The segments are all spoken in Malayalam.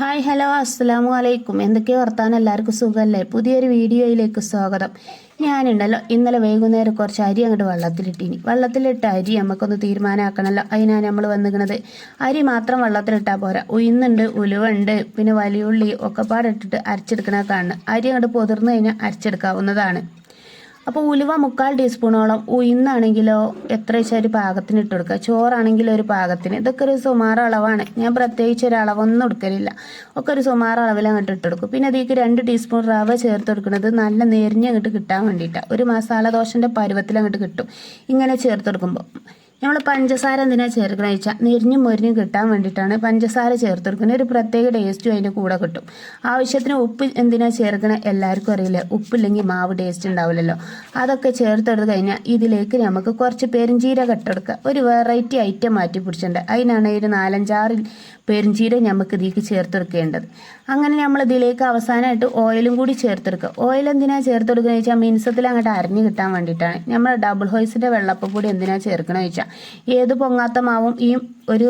ഹായ് ഹലോ അസ്സലാമു അലൈക്കും. എന്തൊക്കെയോ വർത്താനം? എല്ലാവർക്കും സുഖമല്ലേ പുതിയൊരു വീഡിയോയിലേക്ക് സ്വാഗതം. ഞാനുണ്ടല്ലോ ഇന്നലെ വൈകുന്നേരം കുറച്ച് അരി അങ്ങോട്ട് വെള്ളത്തിലിട്ടിനി. വെള്ളത്തിലിട്ട അരി നമുക്കൊന്ന് തീരുമാനമാക്കണമല്ലോ അതിനാണ് നമ്മൾ വന്നിരിക്കുന്നത് അരി മാത്രം വെള്ളത്തിലിട്ടാൽ പോരാ. ഉയർന്നുണ്ട് ഉലുവുണ്ട് പിന്നെ വലിയുള്ളി ഒക്കെപ്പാടിട്ടിട്ട് അരച്ചെടുക്കണ കാണുന്നത്. അരി അങ്ങോട്ട് പൊതിർന്നു കഴിഞ്ഞാൽ അരച്ചെടുക്കാവുന്നതാണ്. അപ്പോൾ ഉലുവ മുക്കാൽ ടീസ്പൂണോളം ഉയർന്നാണെങ്കിലോ എത്ര വെച്ചാൽ ഒരു പാകത്തിന് ഇട്ട് കൊടുക്കുക? ചോറാണെങ്കിലോ ഒരു പാകത്തിന്. ഇതൊക്കെ ഒരു സുമാർ അളവാണ്. ഞാൻ പ്രത്യേകിച്ച് ഒരു അളവൊന്നും എടുക്കലില്ല. ഒക്കെ ഒരു സുമാർ അളവിൽ അങ്ങോട്ട് ഇട്ട് കൊടുക്കും. പിന്നെ അതിലേക്ക് രണ്ട് ടീസ്പൂൺ റവ ചേർത്ത് കൊടുക്കുന്നത് നല്ല നെരിഞ്ഞ് അങ്ങോട്ട് കിട്ടാൻ വേണ്ടിയിട്ടാണ് ഒരു മസാല ദോശന്റെ പരുവത്തിൽ അങ്ങോട്ട് കിട്ടും. ഇങ്ങനെ ചേർത്ത് കൊടുക്കുമ്പോൾ നമ്മൾ പഞ്ചസാര എന്തിനാണ് ചേർക്കണമെന്ന് വെച്ചാൽ നെരിഞ്ഞും മൊരിഞ്ഞും കിട്ടാൻ വേണ്ടിയിട്ടാണ് പഞ്ചസാര ചേർത്ത് കൊടുക്കുന്നത് ഒരു പ്രത്യേക ടേസ്റ്റും അതിന്റെ കൂടെ കിട്ടും. ആവശ്യത്തിന് ഉപ്പ് എന്തിനാണ് ചേർക്കുന്നത് എല്ലാവർക്കും അറിയില്ല. ഉപ്പില്ലെങ്കിൽ മാവ് ടേസ്റ്റ് ഉണ്ടാവില്ലല്ലോ. അതൊക്കെ ചേർത്തെടുത്ത് കഴിഞ്ഞാൽ ഇതിലേക്ക് നമുക്ക് കുറച്ച് പെരുംജീരക ഇട്ടെടുക്കുക ഒരു വെറൈറ്റി ഐറ്റം മാറ്റി പിടിച്ചിട്ടുണ്ട് അതിനാണ് ഒരു നാലഞ്ചാറ് പെരിഞ്ചീരകം നമുക്ക് ഇതിലേക്ക് ചേർത്തെടുക്കേണ്ടത്. അങ്ങനെ നമ്മൾ ഇതിലേക്ക് അവസാനമായിട്ട് ഓയിലും കൂടി ചേർത്തെടുക്കുക. ഓയിൽ എന്തിനാണ് ചേർത്തെടുക്കുക വെച്ചാൽ മിൻസത്തിൽ അങ്ങോട്ട് അരിഞ്ഞ് കിട്ടാൻ വേണ്ടിയിട്ടാണ്. നമ്മൾ ഡബിൾ ഹോയ്സിന്റെ വെള്ളപ്പപ്പൊടി എന്തിനാണ് ചേർക്കണമെന്ന് വെച്ചാൽ ഏത് പൊങ്ങാത്ത മാവും ഈ ഒരു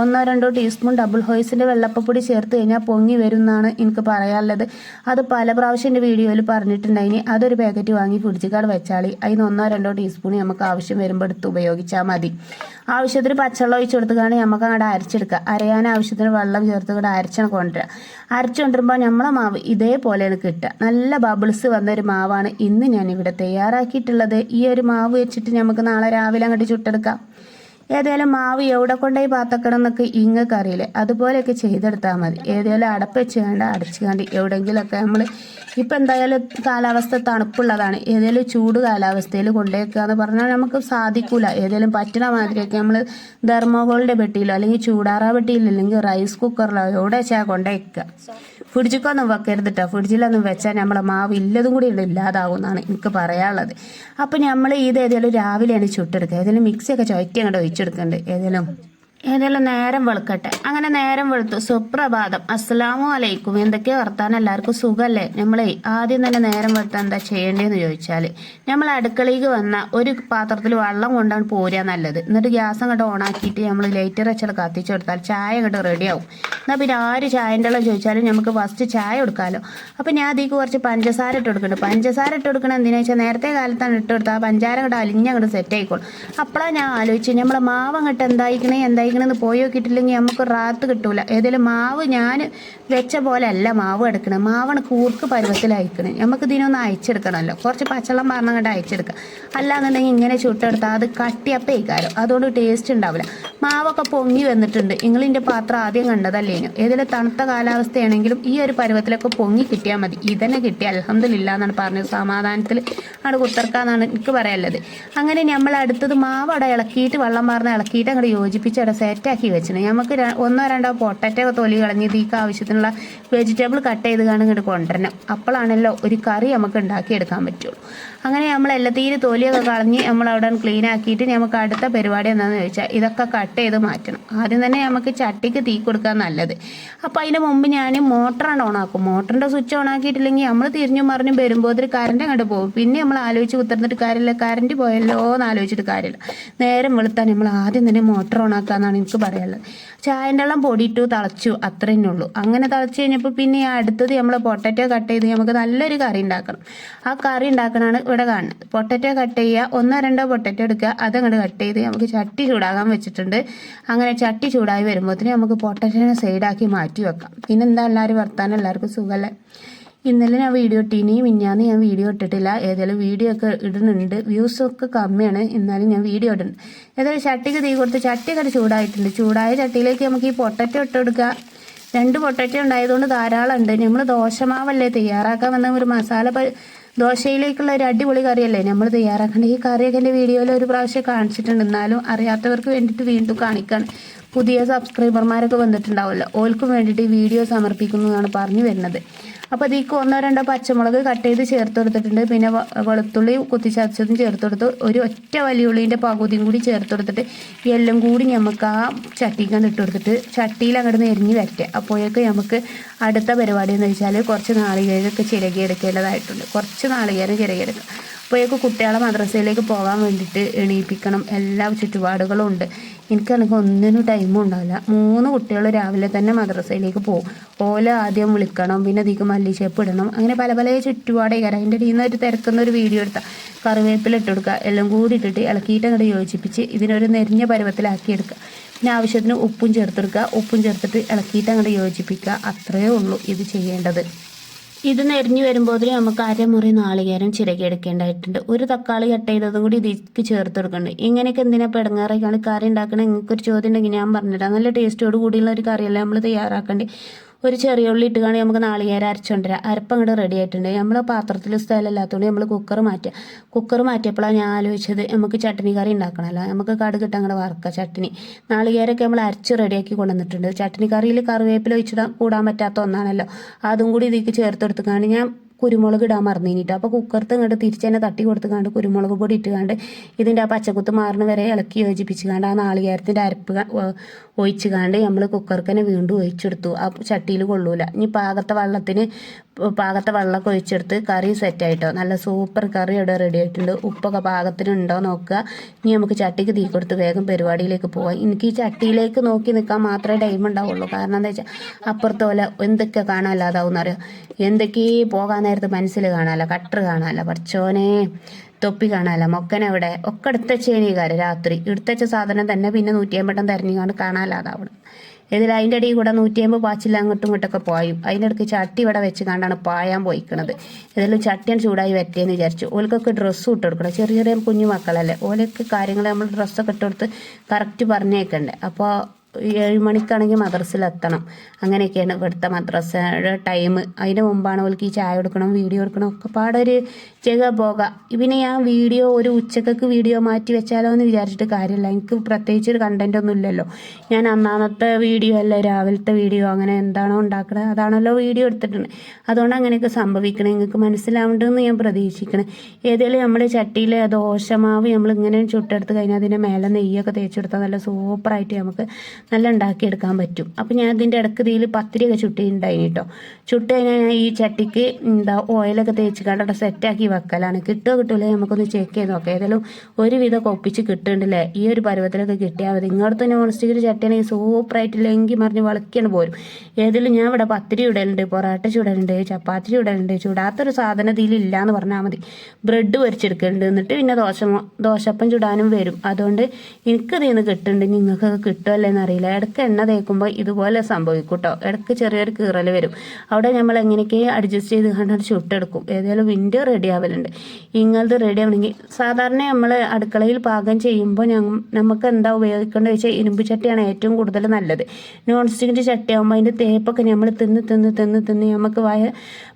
ഒന്നോ രണ്ടോ ടീസ്പൂൺ ഡബിൾ ഹോയ്സിന്റെ വെള്ളപ്പൊടി ചേർത്ത് കഴിഞ്ഞാൽ പൊങ്ങി വരും എന്നാണ് എനിക്ക് പറയാനുള്ളത്. അത് പല പ്രാവശ്യം എന്റെ വീഡിയോയിൽ പറഞ്ഞിട്ടുണ്ടായിനി അതൊരു പാക്കറ്റ് വാങ്ങി കുടിച്ചിക്കാട് വെച്ചാളി. അതിന് ഒന്നോ രണ്ടോ ടീസ്പൂൺ നമുക്ക് ആവശ്യം വരുമ്പോൾ എടുത്ത് ഉപയോഗിച്ചാൽ മതി. ആവശ്യത്തിന് പച്ചവെള്ളം ഒഴിച്ചു കൊടുത്തുകാണ് നമുക്ക് അങ്ങോട്ട് അരച്ചെടുക്കുക അരയാൻ ആവശ്യത്തിന് വെള്ളം ചേർത്ത് കൂടെ അരച്ചാണ് കൊണ്ടുവരിക അരച്ചു കൊണ്ടുവരുമ്പോൾ നമ്മളെ മാവ് ഇതേപോലെയാണ് കിട്ടുക നല്ല ബബിൾസ് വന്ന ഒരു മാവാണ് ഇന്ന് ഞാനിവിടെ തയ്യാറാക്കിയിട്ടുള്ളത്. ഈ ഒരു മാവ് വെച്ചിട്ട് നമുക്ക് നാളെ രാവിലെ അങ്ങോട്ട് ചുട്ടെടുക്കാം. ഏതായാലും മാവ് എവിടെ കൊണ്ടുപോയി പാത്തക്കണം എന്നൊക്കെ ഇങ്ങക്ക് അറിയില്ലേ അതുപോലെയൊക്കെ ചെയ്തെടുത്താൽ മതി. ഏതായാലും അടപ്പ് വെച്ച് കണ്ട് അടച്ച് കണ്ട് എവിടെയെങ്കിലുമൊക്കെ നമ്മൾ ഇപ്പം എന്തായാലും കാലാവസ്ഥ തണുപ്പുള്ളതാണ്. ഏതെങ്കിലും ചൂട് കാലാവസ്ഥയിൽ കൊണ്ടുവയ്ക്കുക എന്ന് പറഞ്ഞാൽ നമുക്ക് സാധിക്കില്ല ഏതെങ്കിലും പറ്റണ മാതിരിയൊക്കെ നമ്മൾ തെർമോകോളിന്റെ പെട്ടിയിലോ അല്ലെങ്കിൽ ചൂടാറ പെട്ടിയിലോ അല്ലെങ്കിൽ റൈസ് കുക്കറിലോ എവിടെ വെച്ചാൽ കൊണ്ടുവയ്ക്കുക ഫ്രിഡ്ജിക്കൊന്നും വെക്കരുത് കേട്ടോ ഫ്രിഡ്ജിലൊന്നും വെച്ചാൽ നമ്മളെ മാവ് ഇല്ലതും കൂടി ഇവിടെ ഇല്ലാതാവും എന്നാണ് എനിക്ക് പറയാനുള്ളത്. അപ്പം നമ്മൾ ഇത് ഏതെങ്കിലും രാവിലെയാണ് ചുട്ടെടുക്കുക. ഏതെങ്കിലും മിക്സിയൊക്കെ ചുവറ്റി അങ്ങോട്ട് ഒഴിച്ചെടുക്കുന്നുണ്ട് ഏതെങ്കിലും ഏതെങ്കിലും നേരം വെളുക്കട്ടെ. അങ്ങനെ നേരം വെളുത്തു. സുപ്രഭാതം. അസ്സലാമു അലൈക്കും. എന്തൊക്കെയാ വർത്താനം? എല്ലാവർക്കും സുഖമല്ലേ നമ്മളെ ആദ്യം തന്നെ നേരം വെളുത്ത എന്താ ചെയ്യേണ്ടതെന്ന് ചോദിച്ചാൽ നമ്മൾ അടുക്കളയിൽ വന്ന ഒരു പാത്രത്തിൽ വെള്ളം കൊണ്ടാണ് പോരുക നല്ലത്. എന്നിട്ട് ഗ്യാസ് അങ്ങോട്ട് ഓണാക്കിയിട്ട് നമ്മൾ ലൈറ്റർ വെച്ചാൽ കത്തിച്ചു കൊടുത്താൽ ചായ അങ്ങോട്ട് റെഡിയാവും എന്നാൽ പിന്നെ ആര് ചായന്റെ ഉള്ള ചോദിച്ചാലും നമുക്ക് ഫസ്റ്റ് ചായ കൊടുക്കാമല്ലോ അപ്പോൾ ഞാൻ അതിലേക്ക് കുറച്ച് പഞ്ചസാര ഇട്ട് കൊടുക്കുന്നുണ്ട്. പഞ്ചസാര ഇട്ട് കൊടുക്കണം എന്തിനാ വെച്ചാൽ നേരത്തെ കാലത്താണ് ഇട്ട് കൊടുത്താൽ പഞ്ചാര അങ്ങോട്ട് അലിഞ്ഞങ്ങോട്ട് സെറ്റ് ആയിക്കോളും. അപ്പോഴാണ് ഞാൻ ആലോചിച്ച് നമ്മളെ മാവ് അങ്ങോട്ട് എന്തായിക്കണേ എന്തായിക്കണെന്ന് പോയി നോക്കിയിട്ടില്ലെങ്കിൽ നമുക്ക് റാത്ത് കിട്ടൂല. ഏതെങ്കിലും മാവ് ഞാൻ വെച്ച പോലെ അല്ല മാവ് എടുക്കണം. മാവാണ് കൂർക്ക് പരുവത്തിലയക്കണേ. നമുക്ക് ഇതിനൊന്ന് അയച്ചെടുക്കണമല്ലോ കുറച്ച് പച്ചളം പറഞ്ഞ കണ്ട് അയച്ചെടുക്കുക അല്ലാന്നുണ്ടെങ്കിൽ ഇങ്ങനെ ചുട്ടെടുത്താൽ അത് കട്ടിയപ്പേക്കാരോ അതുകൊണ്ട് ടേസ്റ്റ് ഉണ്ടാവില്ല മാവൊക്കെ പൊങ്ങി വന്നിട്ടുണ്ട്. നിങ്ങളിന്റെ പാത്രം ആദ്യം കണ്ടതല്ലേ ഏതെങ്കിലും തണുത്ത കാലാവസ്ഥയാണെങ്കിലും ഈ ഒരു പരുവത്തിലൊക്കെ പൊങ്ങി കിട്ടിയാൽ മതി. ഇതന്നെ കിട്ടി അലഹമില്ല എന്നാണ് പറഞ്ഞത് സമാധാനത്തിൽ ആണ് കുത്തർക്കാന്നാണ് എനിക്ക് പറയാനുള്ളത്. അങ്ങനെ നമ്മൾ അടുത്തത് മാവ് അവിടെ ഇളക്കിയിട്ട് വെള്ളം മാറുന്ന ഇളക്കിയിട്ട് അങ്ങോട്ട് യോജിപ്പിച്ച് അവിടെ സെറ്റാക്കി വെച്ചിട്ടുണ്ട് നമുക്ക് ഒന്നോ രണ്ടോ പൊട്ടറ്റോ തൊലി കളഞ്ഞ് ഇതിക്ക് ആവശ്യത്തിനുള്ള വെജിറ്റബിൾ കട്ട് ചെയ്ത് കാണും ഇങ്ങോട്ട് കൊണ്ടുവരണം അപ്പോഴാണല്ലോ ഒരു കറി നമുക്ക് ഉണ്ടാക്കിയെടുക്കാൻ പറ്റുള്ളൂ. അങ്ങനെ നമ്മൾ എല്ലാത്തീര് തൊലിയൊക്കെ കളഞ്ഞ് നമ്മൾ അവിടെ ക്ലീൻ ആക്കിയിട്ട് നമുക്ക് അടുത്ത പരിപാടി എന്താണെന്ന് ചോദിച്ചാൽ ഇതൊക്കെ കട്ട് ചെയ്ത് മാറ്റണം. ആദ്യം തന്നെ നമുക്ക് ചട്ടിക്ക് തീ കൊടുക്കാൻ നല്ലത്. അപ്പോൾ അതിന് മുമ്പ് ഞാൻ മോട്ടറാണ് ഓണാക്കും മോട്ടറിന്റെ സ്വിച്ച് ഓൺ ആക്കിയിട്ടില്ലെങ്കിൽ നമ്മൾ തിരിഞ്ഞു മറിഞ്ഞ് വരുമ്പോൾ ഒരു കറണ്ട് അങ്ങോട്ട് പോകും. പിന്നെ നമ്മൾ ആലോചിച്ച് കുത്തിർന്നിട്ട് കാര്യമില്ല. കറണ്ട് പോയല്ലോ എന്ന് ആലോചിച്ചിട്ട് കാര്യമില്ല. നേരം വെളുത്താൻ നമ്മൾ ആദ്യം തന്നെ മോട്ടർ ഓൺ എനിക്ക് പറയാനുള്ളത്. ചായന്റെ വെള്ളം പൊടിയിട്ടു തിളച്ചു അത്രേ ഉള്ളൂ. അങ്ങനെ തിളച്ച് കഴിഞ്ഞപ്പോൾ പിന്നെ അടുത്തത് നമ്മൾ പൊട്ടറ്റോ കട്ട് ചെയ്ത് നമുക്ക് നല്ലൊരു കറി ഉണ്ടാക്കണം. ആ കറി ഉണ്ടാക്കണതാണ് ഇവിടെ കാണുന്നത്. പൊട്ടറ്റോ കട്ട് ചെയ്യുക ഒന്നോ രണ്ടോ പൊട്ടറ്റോ എടുക്കുക അതങ്ങോട്ട് കട്ട് ചെയ്ത് നമുക്ക് ചട്ടി ചൂടാകാൻ വെച്ചിട്ടുണ്ട്. അങ്ങനെ ചട്ടി ചൂടായി വരുമ്പോഴത്തേന് നമുക്ക് പൊട്ടറ്റോനെ സൈഡാക്കി മാറ്റി വെക്കാം. പിന്നെ എന്താ എല്ലാവരും വർത്താനം? എല്ലാവർക്കും സുഖമല്ലേ ഇന്നലെ ഞാൻ വീഡിയോ ഇട്ടീനി ഇന്നാന്ന് ഞാൻ വീഡിയോ ഇട്ടിട്ടില്ല. ഏതായാലും വീഡിയോ ഒക്കെ ഇടുന്നുണ്ട്. വ്യൂസ് ഒക്കെ കമ്മിയാണ്. എന്നാലും ഞാൻ വീഡിയോ ഇടുന്നു. ഏതായാലും ചട്ടിക്ക് തീ കൊടുത്ത് ചട്ടിയൊക്കെ ചൂടായിട്ടുണ്ട്. ചൂടായ ചട്ടിയിലേക്ക് നമുക്ക് ഈ പൊട്ടറ്റോ ഇട്ട് കൊടുക്കുക രണ്ട് പൊട്ടറ്റോ ഉണ്ടായതുകൊണ്ട് ധാരാളം ഉണ്ട് നമ്മൾ ദോശമാവല്ലേ തയ്യാറാക്കാൻ വന്ന ഒരു മസാല ദോശയിലേക്കുള്ള ഒരു അടിപൊളി കറിയല്ലേ? നമ്മൾ തയ്യാറാക്കേണ്ട ഈ കറിയൊക്കെ എന്റെ വീഡിയോയിൽ ഒരു പ്രാവശ്യം കാണിച്ചിട്ടുണ്ട്. എന്നാലും അറിയാത്തവർക്ക് വേണ്ടിയിട്ട് വീണ്ടും കാണിക്കാൻ പുതിയ സബ്സ്ക്രൈബർമാരൊക്കെ വന്നിട്ടുണ്ടാവുമല്ലോ ഓൽക്കും വേണ്ടിയിട്ട് ഈ വീഡിയോ സമർപ്പിക്കുന്നു എന്നാണ് പറഞ്ഞു വരുന്നത്. അപ്പോൾ ഇതിലേക്ക് ഒന്നോ രണ്ടോ പച്ചമുളക് കട്ട് ചെയ്ത് ചേർത്ത് കൊടുത്തിട്ടുണ്ട്. പിന്നെ വെളുത്തുള്ളി കുത്തിച്ചതച്ചതും ചേർത്ത് കൊടുത്ത്. ഒരു ഒറ്റ വലിയുള്ളിന്റെ പകുതിയും കൂടി ചേർത്ത് കൊടുത്തിട്ട് എല്ലാം കൂടി നമുക്ക് ആ ചട്ടിക്കാണ്ട് ഇട്ട് കൊടുത്തിട്ട് ചട്ടിയിൽ അങ്ങോട്ട് നെരിഞ്ഞ് വരട്ടെ. അപ്പോഴേക്ക് നമുക്ക് അടുത്ത പരിപാടി എന്ന് വെച്ചാൽ കുറച്ച് നാളികേരമൊക്കെ ചിരകിയെടുക്കേണ്ടതായിട്ടുണ്ട് കുറച്ച് നാളികേരം ചിരകിയെടുക്കുക അപ്പോഴേക്ക് കുട്ടികളെ മദ്രസയിലേക്ക് പോകാൻ വേണ്ടിയിട്ട് എണീപ്പിക്കണം. എല്ലാ ചുറ്റുപാടുകളും ഉണ്ട്. എനിക്കാണെങ്കിൽ ഒന്നിനും ടൈമും ഉണ്ടാവില്ല. മൂന്ന് കുട്ടികൾ രാവിലെ തന്നെ മദ്രസയിലേക്ക് പോകും. ഓല ആദ്യം വിളിക്കണം പിന്നെ അതിക്ക് മല്ലിച്ചേപ്പ് ഇടണം. അങ്ങനെ പല പല ചുറ്റുപാടേ കയറാം അതിന്റെ ഇടയിൽ നിന്ന് ഒരു തിരക്കുന്ന ഒരു വീഡിയോ എടുത്താൽ കറിവേപ്പില ഇട്ട് കൊടുക്കുക എല്ലാം കൂടി ഇട്ടിട്ട് ഇളക്കിയിട്ട് അങ്ങോട്ട് യോജിപ്പിച്ച് ഇതിനൊരു നെരിഞ്ഞ പരുവത്തിലാക്കി എടുക്കുക. പിന്നെ ആവശ്യത്തിന് ഉപ്പും ചേർത്തെടുക്കുക ഉപ്പും ചേർത്തിട്ട് ഇളക്കിയിട്ട് അങ്ങോട്ട് യോജിപ്പിക്കുക. അത്രയേ ഉള്ളൂ ഇത് ചെയ്യേണ്ടത്. ഇത് നെരിഞ്ഞു വരുമ്പോൾ നമുക്ക് അരമുറി നാളികേരം ചിരകി എടുക്കേണ്ടതായിട്ടുണ്ട്. ഒരു തക്കാളി കട്ട് ചെയ്തതും കൂടി ഇതിക്ക് ചേർത്ത് കൊടുക്കുന്നുണ്ട് ഇങ്ങനെയൊക്കെ എന്തിനാ പെടങ്ങാറൊക്കെയാണ് കറി ഉണ്ടാക്കണത് നിങ്ങൾക്കൊരു ചോദ്യം ഉണ്ടെങ്കിൽ ഞാൻ പറഞ്ഞിട്ടാണ് നല്ല ടേസ്റ്റോട് കൂടിയുള്ള ഒരു കറിയല്ല നമ്മൾ തയ്യാറാക്കേണ്ടി? ഒരു ചെറിയ ഉള്ളി ഇട്ട് കാണി നമുക്ക് നാളികേരം അരച്ചുകൊണ്ടുവരാം അരപ്പ് അങ്ങോട്ട് റെഡി ആയിട്ടുണ്ട്. നമ്മൾ പാത്രത്തിൽ സ്ഥലമില്ലാത്തതുകൊണ്ട് നമ്മൾ കുക്കർ മാറ്റുക കുക്കർ മാറ്റിയപ്പോഴാണ് ഞാൻ ആലോചിച്ചത് നമുക്ക് ചട്നി കറി ഉണ്ടാക്കണമല്ലോ നമുക്ക് കടുകിട്ട് അങ്ങോട്ട് വറുക്കുക ചട്നി. നാളികേരമൊക്കെ നമ്മൾ അരച്ച് റെഡിയാക്കി കൊണ്ടുവന്നിട്ടുണ്ട്. ചട്നി കറിയിൽ കറിവേപ്പില ഒഴിച്ചിടാൻ കൂടാൻ പറ്റാത്ത ഒന്നാണല്ലോ. അതും കൂടി ഇതിലേക്ക് ചേർത്തെടുത്തുക്കാണ്ട് ഞാൻ കുരുമുളക് ഇടാൻ മറന്നിട്ട് അപ്പോൾ കുക്കർത്ത് ഇങ്ങോട്ട് തിരിച്ച് തന്നെ തട്ടി കൊടുത്തുകൊണ്ട് കുരുമുളക് പൊടി ഇട്ടുകൊണ്ട് ഇതിന്റെ ആ പച്ചക്കുത്ത് മാറിന് വരെ ഇളക്കി യോജിപ്പിച്ചുകൊണ്ട് ആ നാളികേരത്തിന്റെ അരപ്പ് ഒഴിച്ച് കാണ്ട് നമ്മൾ കുക്കർക്ക് തന്നെ വീണ്ടും ഒഴിച്ചെടുത്തു. ആ ചട്ടിയിൽ കൊള്ളൂല. ഇനി പാകത്തെ വെള്ളത്തിന് പാകത്തെ വെള്ളമൊക്കെ ഒഴിച്ചെടുത്ത് കറി സെറ്റായിട്ടോ നല്ല സൂപ്പർ കറി ഇവിടെ റെഡി ആയിട്ടുണ്ട്. ഉപ്പൊക്കെ പാകത്തിനുണ്ടോ നോക്കുക. ഇനി നമുക്ക് ചട്ടിക്ക് തീ കൊടുത്ത് വേഗം പരിപാടിയിലേക്ക് പോകാം എനിക്ക് ഈ ചട്ടിയിലേക്ക് നോക്കി നിൽക്കാൻ മാത്രമേ ടൈം ഉണ്ടാവുള്ളൂ. കാരണം എന്താ വെച്ചാൽ അപ്പുറത്തെ പോലെ എന്തൊക്കെ കാണാനില്ലാതാവും എന്നറിയാം എന്തൊക്കെ പോകാൻ നേരത്ത് മനസ്സിൽ കാണാമല്ലോ കട്ടർ കാണാമല്ലോ പഠിച്ചോനെ തൊപ്പി കാണാമല്ലോ മൊക്കനെവിടെ ഒക്കെ എടുത്തച്ചേനിക്കാര് രാത്രി. എടുത്തച്ച സാധനം തന്നെ പിന്നെ നൂറ്റി അമ്പട്ടം തിരഞ്ഞുകൊണ്ട് കാണാനില്ലാതാവണം. ഇതിൽ അതിന്റെ ഇടയിൽ കൂടെ നൂറ്റി അമ്പത് പാച്ചിൽ അങ്ങോട്ടും ഇങ്ങോട്ടൊക്കെ പായും. അതിന്റെ ഇടയ്ക്ക് ചട്ടി ഇവിടെ വെച്ച് കണ്ടാണ് പായാൻ പോയിക്കണത്. ഇതിൽ ചട്ടിയാണ് ചൂടായി വരട്ടേന്ന് വിചാരിച്ചു. ഓലക്കൊക്കെ ഡ്രസ്സ് ഇട്ട് കൊടുക്കണം. ചെറിയ ചെറിയ കുഞ്ഞു മക്കളല്ലേ ഓലൊക്കെ കാര്യങ്ങൾ നമ്മൾ ഡ്രസ്സൊക്കെ ഇട്ട് കൊടുത്ത് കറക്റ്റ് പറഞ്ഞേക്കണ്ടേ. അപ്പോൾ ഏഴ് മദ്രസിലെത്തണം. അങ്ങനെയൊക്കെയാണ് ഇവിടുത്തെ മദ്രസയുടെ ടൈം. അതിന് മുമ്പാണ് ഓൽക്ക് ഈ ചായ കൊടുക്കണം വീഡിയോ എടുക്കണം ഒക്കെ പാടൊരു ജഗ പോകാം പിന്നെ ഞാൻ വീഡിയോ ഒരു ഉച്ചക്കൊക്കെ വീഡിയോ മാറ്റി വെച്ചാലോ എന്ന് വിചാരിച്ചിട്ട് കാര്യമില്ല. എനിക്ക് പ്രത്യേകിച്ച് ഒരു കണ്ടന്റ് ഒന്നും ഇല്ലല്ലോ. ഞാൻ അന്നാമത്തെ വീഡിയോ അല്ല രാവിലത്തെ വീഡിയോ അങ്ങനെ എന്താണോ ഉണ്ടാക്കുന്നത് അതാണല്ലോ വീഡിയോ എടുത്തിട്ടുണ്ട്. അതുകൊണ്ട് അങ്ങനെയൊക്കെ സംഭവിക്കണം. നിങ്ങൾക്ക് മനസ്സിലാവേണ്ടതെന്ന് ഞാൻ പ്രതീക്ഷിക്കണം. ഏതെങ്കിലും നമ്മുടെ ചട്ടിയിലെ ദോശമാവ് നമ്മൾ ഇങ്ങനെ ചുട്ടെടുത്ത് കഴിഞ്ഞാൽ അതിന്റെ മേലെ നെയ്യൊക്കെ തേച്ചെടുത്താൽ നല്ല സൂപ്പറായിട്ട് നമുക്ക് നല്ല ഉണ്ടാക്കിയെടുക്കാൻ പറ്റും. അപ്പോൾ ഞാൻ ഇതിന്റെ ഇടയ്ക്ക് ഇതിൽ പത്തിരിയൊക്കെ ചുട്ടി ഉണ്ടായിന് കേട്ടോ ചുട്ട് കഴിഞ്ഞാൽ ഞാൻ ഈ ചട്ടിക്ക് എന്താ ഓയിലൊക്കെ തേച്ച് കണ്ടോ സെറ്റാക്കി വെക്കലാണ്. കിട്ടുമോ കിട്ടില്ല നമുക്കൊന്ന് ചെക്ക് ചെയ്ത് നോക്കാം. ഏതായാലും ഒരുവിധം ഒപ്പിച്ച് കിട്ടുന്നുണ്ടല്ലേ? ഈ ഒരു പരുവത്തിലൊക്കെ കിട്ടിയാൽ മതി. ഇങ്ങോട്ട് നോൺ സ്റ്റിക്കിന്റെ ചട്ടിയാണെങ്കിൽ സൂപ്പറായിട്ടില്ലെങ്കിൽ മറിഞ്ഞ് വളക്കിയാണ് പോരും. ഏതെങ്കിലും ഞാൻ ഇവിടെ പത്തിരി ഇടലുണ്ട് പൊറാട്ട ചുടലുണ്ട് ചപ്പാത്തി ചുടലുണ്ട്. ചുടാത്തൊരു സാധനം ഇതിലില്ല എന്ന് പറഞ്ഞാൽ മതി. ബ്രെഡ് പൊരിച്ചെടുക്കുന്നുണ്ട് എന്നിട്ട് പിന്നെ ദോശ ദോശപ്പം ചുടാനും വരും. അതുകൊണ്ട് എനിക്കതിൽ നിന്ന് കിട്ടുന്നുണ്ട്. നിങ്ങൾക്കൊക്കെ കിട്ടുമല്ലേന്ന് അറിയില്ല. ഇടയ്ക്ക് എണ്ണ തേക്കുമ്പോൾ ഇതുപോലെ സംഭവിക്കും കേട്ടോ ഇടയ്ക്ക് ചെറിയൊരു കീറൽ വരും. അവിടെ നമ്മൾ എങ്ങനെയൊക്കെ അഡ്ജസ്റ്റ് ചെയ്ത് കണ്ടാൽ ചുട്ടെടുക്കും. ഏതായാലും വിൻഡോ റെഡി ആവലുണ്ട്. ഇങ്ങനത്തെ റെഡി ആവണമെങ്കിൽ സാധാരണ നമ്മൾ അടുക്കളയിൽ പാകം ചെയ്യുമ്പോൾ നമുക്ക് എന്താ ഉപയോഗിക്കേണ്ടത് വെച്ചാൽ ഇരുമ്പ് ചട്ടിയാണ് ഏറ്റവും കൂടുതൽ നല്ലത്. നോൺ സ്റ്റിക്കിന്റെ ചട്ടിയാകുമ്പോൾ അതിന്റെ തേപ്പൊക്കെ നമ്മൾ തിന്ന് തിന്ന് തിന്ന് തിന്ന് നമുക്ക് വയ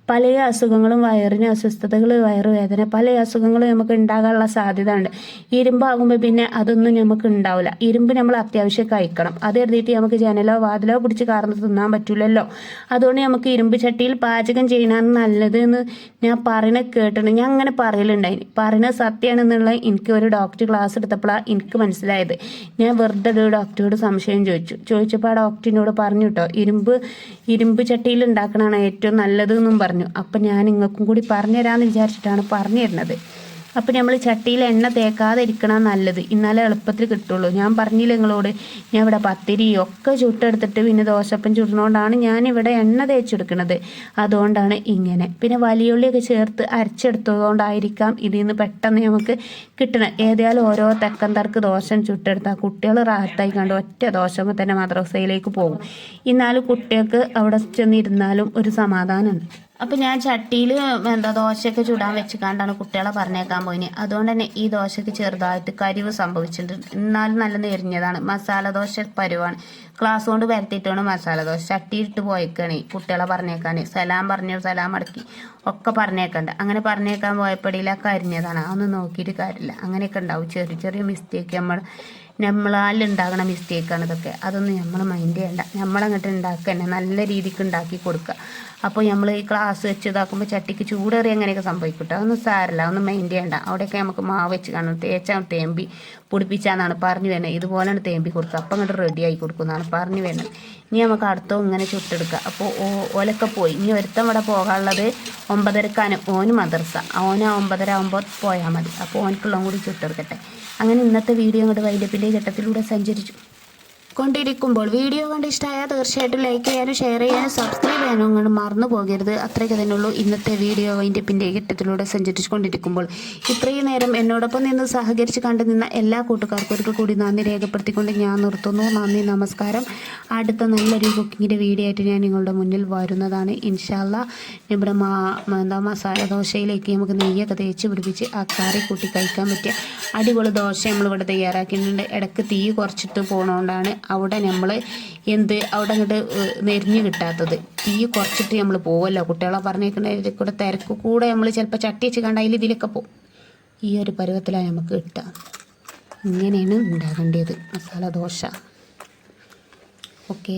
പല അസുഖങ്ങളും വയറിന് അസ്വസ്ഥതകൾ വയറുവേദന പല അസുഖങ്ങളും നമുക്ക് ഉണ്ടാകാനുള്ള സാധ്യത ഉണ്ട് ഇരുമ്പാകുമ്പോൾ പിന്നെ അതൊന്നും നമുക്ക് ഉണ്ടാവില്ല. ഇരുമ്പ് നമ്മൾ അത്യാവശ്യം കഴിക്കണം. അത് എഴുതിയിട്ട് നമുക്ക് ജനലോ വാതിലോ പിടിച്ച് കാർന്ന് തിന്നാൻ പറ്റില്ലല്ലോ അതുകൊണ്ട് നമുക്ക് ഇരുമ്പ് ചട്ടിയിൽ പാചകം ചെയ്യണമാണ് നല്ലത് എന്ന് ഞാൻ പറയണ കേട്ടിട്ടുണ്ട്. ഞാൻ അങ്ങനെ പറയലുണ്ടായി. പറയണത് സത്യമാണെന്നുള്ള എനിക്ക് ഒരു ഡോക്ടർ ക്ലാസ് എടുത്തപ്പോഴാണ് എനിക്ക് മനസ്സിലായത്. ഞാൻ വെറുതെ ഒരു ഡോക്ടറോട് സംശയം ചോദിച്ചു. ചോദിച്ചപ്പോൾ ആ ഡോക്ടറിനോട് പറഞ്ഞു കേട്ടോ ഇരുമ്പ് ഇരുമ്പ് ചട്ടിയിൽ ഉണ്ടാക്കണതാണ് ഏറ്റവും നല്ലത് എന്നും പറഞ്ഞു അപ്പം ഞാൻ നിങ്ങൾക്കും കൂടി പറഞ്ഞു തരാമെന്ന് വിചാരിച്ചിട്ടാണ് പറഞ്ഞു തരുന്നത് അപ്പം നമ്മൾ ചട്ടിയിൽ എണ്ണ തേക്കാതെ ഇരിക്കണം നല്ലത്. ഇന്നലെ എളുപ്പത്തിൽ കിട്ടുള്ളൂ. ഞാൻ പറഞ്ഞില്ല നിങ്ങളോട്? ഞാൻ ഇവിടെ പത്തിരി ഒക്കെ ചുട്ടെടുത്തിട്ട് പിന്നെ ദോശപ്പം ചുടുന്നതുകൊണ്ടാണ് ഇവിടെ എണ്ണ തേച്ചെടുക്കുന്നത് അതുകൊണ്ടാണ് ഇങ്ങനെ. പിന്നെ വലിയുള്ളിയൊക്കെ ചേർത്ത് അരച്ചെടുത്തതുകൊണ്ടായിരിക്കാം ഇതിൽ നിന്ന് പെട്ടെന്ന് നമുക്ക് കിട്ടണം ഏതായാലും ഓരോ തെക്കൻ തർക്ക് ദോശം ചുട്ടെടുത്താൽ കുട്ടികൾ റാഹത്തായി കണ്ട് ഒറ്റ ദോശമ്പോൾ തന്നെ മദ്രസയിലേക്ക് പോകും. എന്നാലും കുട്ടികൾക്ക് അവിടെ ചെന്നിരുന്നാലും ഒരു സമാധാനമുണ്ട്. അപ്പം ഞാൻ ചട്ടിയിൽ എന്താ ദോശയൊക്കെ ചുടാൻ വെച്ചിക്കാണ്ടാണ് കണ്ടാണ് കുട്ടികളെ പറഞ്ഞേക്കാൻ പോയിന്. അതുകൊണ്ട് തന്നെ ഈ ദോശയ്ക്ക് ചെറുതായിട്ട് കരിവ് സംഭവിച്ചിട്ടുണ്ട്. എന്നാലും നല്ല നെരിഞ്ഞതാണ്. മസാല ദോശ പരുവാണ്. ക്ലാസ് കൊണ്ട് വരുത്തിയിട്ടാണ് മസാല ദോശ. ചട്ടിയിട്ട് പോയേക്കാണ് കുട്ടികളെ പറഞ്ഞേക്കാൻ സലാം പറഞ്ഞു സലാം അടക്കി ഒക്കെ പറഞ്ഞേക്കണ്ട. അങ്ങനെ പറഞ്ഞേക്കാൻ പോയപ്പോഴേ കരിഞ്ഞതാണ്. അതൊന്നും നോക്കിയിട്ട് കാര്യമില്ല. അങ്ങനെയൊക്കെ ഉണ്ടാവും. ചെറിയ ചെറിയ മിസ്റ്റേക്ക് നമ്മൾ നമ്മളാൽ ഉണ്ടാകണ മിസ്റ്റേക്കാണ് ഇതൊക്കെ. അതൊന്നും നമ്മൾ മൈൻഡ് ചെയ്യണ്ട. നമ്മളങ്ങോട്ട് ഉണ്ടാക്കുക തന്നെ നല്ല രീതിക്ക് ഉണ്ടാക്കി കൊടുക്കുക അപ്പോൾ നമ്മൾ ഈ ക്ലാസ് വെച്ച് ഇതാക്കുമ്പോൾ ചട്ടിക്ക് ചൂടേറി അങ്ങനെയൊക്കെ സംഭവിക്കട്ടെ. അതൊന്നും സാരല്ല. അതൊന്നും മൈൻഡ് ചെയ്യണ്ട. അവിടെയൊക്കെ നമുക്ക് മാവ് വെച്ച് കാണും. തേച്ചാൽ തേമ്പി. പൊടിപ്പിച്ചാന്നാണ് പറഞ്ഞു വരുന്നത്. ഇതുപോലെയാണ് തേമ്പി കൊടുക്കുക. അപ്പം അങ്ങോട്ട് റെഡി ആയി കൊടുക്കുന്നതാണ് പറഞ്ഞു വരുന്നത്. ഇനി നമുക്ക് അടുത്തോ ഇങ്ങനെ ചുട്ടെടുക്കുക അപ്പോൾ ഓലൊക്കെ പോയി. ഇനി ഒരുത്തം ഇവിടെ പോകാനുള്ളത് ഒമ്പതരക്കാണ്. ഓന് മദർസ ഓന് ഒമ്പതര ആകുമ്പോൾ പോയാൽ മതി. അപ്പോൾ ഓനക്കുള്ളതും കൂടി ചുട്ടെടുക്കട്ടെ. അങ്ങനെ ഇന്നത്തെ വീഡിയോ അങ്ങോട്ട് വൈലപ്പിന്റെ ഘട്ടത്തിലൂടെ സഞ്ചരിച്ചു. കൊണ്ടിരിക്കുമ്പോൾ വീഡിയോ കണ്ട് ഇഷ്ടമായാൽ തീർച്ചയായിട്ടും ലൈക്ക് ചെയ്യാനും ഷെയർ ചെയ്യാനും സബ്സ്ക്രൈബ് ചെയ്യാനും അങ്ങോട്ട് മറന്നു പോകരുത്. അത്രയ്ക്ക് തന്നെയുള്ളൂ ഇന്നത്തെ വീഡിയോ അതിന്റെ പിന്നെ ഘട്ടത്തിലൂടെ സഞ്ചരിച്ചു കൊണ്ടിരിക്കുമ്പോൾ ഇത്രയും നേരം എന്നോടൊപ്പം നിന്ന് സഹകരിച്ച് കണ്ടു നിന്ന എല്ലാ കൂട്ടുകാർക്കും ഒരിക്കൽ കൂടി നന്ദി രേഖപ്പെടുത്തിക്കൊണ്ട് ഞാൻ നിർത്തുന്നു. നന്ദി നമസ്കാരം. അടുത്ത നല്ലൊരു കുക്കിങ്ങിന്റെ വീഡിയോ ആയിട്ട് ഞാൻ നിങ്ങളുടെ മുന്നിൽ വരുന്നതാണ്. ഇൻഷാല്ല നമ്മുടെ മാ എന്താ മസാല ദോശയിലേക്ക് നമുക്ക് നെയ്യൊക്കെ തേച്ച് പിടിപ്പിച്ച് ആ കറി കൂട്ടി കഴിക്കാൻ പറ്റിയ അടിപൊളി ദോശ നമ്മളിവിടെ തയ്യാറാക്കിയിട്ടുണ്ട്. ഇടയ്ക്ക് തീ കുറച്ചിട്ട് പോണോണ്ടാണ് അവിടെ നമ്മൾ എന്ത് അവിടെ അങ്ങോട്ട് നെരിഞ്ഞ് കിട്ടാത്തത്. തീ കുറച്ചിട്ട് നമ്മൾ പോവല്ലോ. കുട്ടികളെ പറഞ്ഞേക്കുന്നതിൽ കൂടെ തിരക്ക് കൂടെ നമ്മൾ ചിലപ്പോൾ ചട്ടി വെച്ച് കണ്ട അതിൽ ഇതിലൊക്കെ പോകും ഈ ഒരു പരുവത്തിലാണ് നമുക്ക് കിട്ടുക ഇങ്ങനെയാണ് ഉണ്ടാകേണ്ടത്. മസാല ദോശ. ഓക്കെ.